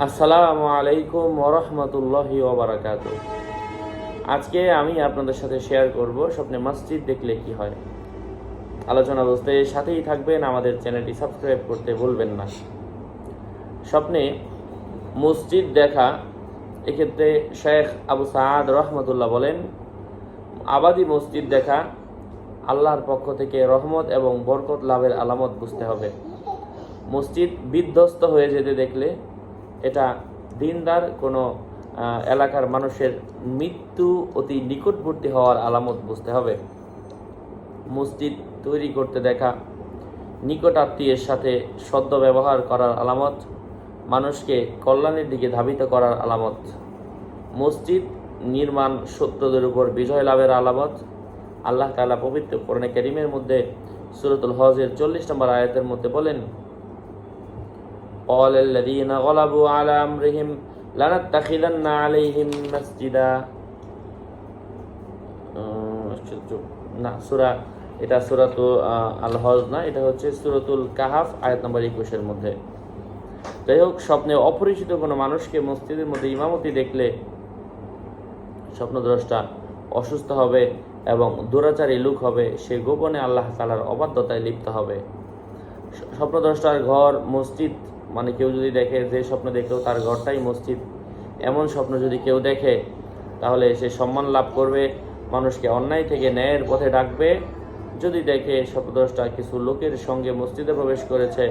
আসসালামু আলাইকুম ওরহমতুল্লাহি ওবরাকাত আজকে আমি আপনাদের সাথে শেয়ার করব স্বপ্নে মসজিদ দেখলে কি হয়। আলোচনা বুঝতে সাথেই থাকবেন, আমাদের চ্যানেলটি সাবস্ক্রাইব করতে ভুলবেন না। স্বপ্নে মসজিদ দেখা, এক্ষেত্রে শেখ আবু সাদ রহমতুল্লাহ বলেন, আবাদি মসজিদ দেখা, আল্লাহর পক্ষ থেকে রহমত এবং বরকত লাভের আলামত বুঝতে হবে। মসজিদ বিধ্বস্ত হয়ে যেতে দেখলে এটা দিনদার কোনো এলাকার মানুষের মৃত্যু অতি নিকটবর্তী হওয়ার আলামত বুঝতে হবে। মসজিদ তৈরি করতে দেখা, নিকট আত্মীয়ের সাথে সদ্য ব্যবহার করার আলামত, মানুষকে কল্যাণের দিকে ধাবিত করার আলামত। মসজিদ নির্মাণ সত্যদের উপর বিজয় লাভের আলামত। আল্লাহ তাআলা পবিত্র কোরআনে কারীমের মধ্যে সুরতুল হজের চল্লিশ নম্বর আয়াতের মধ্যে বলেন قال الذين غلبوا على أمرهم لنتخذن عليهم مسجدا আহ, আশ্চর্য। না সুরা এটা সুরাতু আল হজ না এটা হচ্ছে সুরাতুল কাহাফ আয়াত নম্বর একুশের মধ্যে যাই হোক স্বপ্নে অপরিচিত কোনো মানুষকে মসজিদের মধ্যে ইমামতি দেখলে স্বপ্নদ্রষ্টা অসুস্থ হবে এবং দুরাচারী লোক হবে সে গোপনে আল্লাহ তালার অবাধ্যতায় লিপ্ত হবে স- স্বপ্নদ্রষ্টার ঘর মসজিদ মানে কেউ যদি দেখে যে স্বপ্ন দেখেও তার ঘরটাই মসজিদ, এমন স্বপ্ন যদি কেউ দেখে, তাহলে সে সম্মান লাভ করবে, মানুষকে অন্যায় থেকে ন্যায়ের পথে ডাকবে। যদি দেখে স্বপ্নদ্রষ্টা কিছু লোকের সঙ্গে মসজিদে প্রবেশ করেছে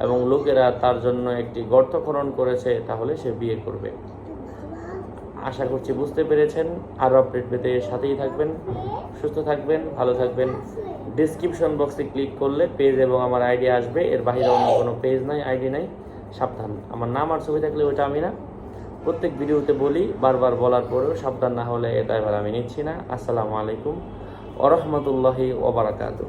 এবং লোকেরা তার জন্য একটি গর্ত খনন করেছে, তাহলে সে বিয়ে করবে। আশা করছি বুঝতে পেরেছেন। আরও আপডেট পেতে সাথেই থাকবেন, সুস্থ থাকবেন, ভালো থাকবেন। ডিসক্রিপশন বক্সে ক্লিক করলে পেজ এবং আমার আইডি আসবে। এর বাইরে অন্য কোনো পেজ নাই আইডি নাই। সাবধান। আমার নাম আর ছবি থাকলে ওটা আমি না। প্রত্যেক ভিডিওতে বলি, বারবার বলার পরেও সাবধান না হলে এটা এবার আমি নিচ্ছি না। আসসালামু আলাইকুম ওরহমতুল্লাহি ওবরাকাতু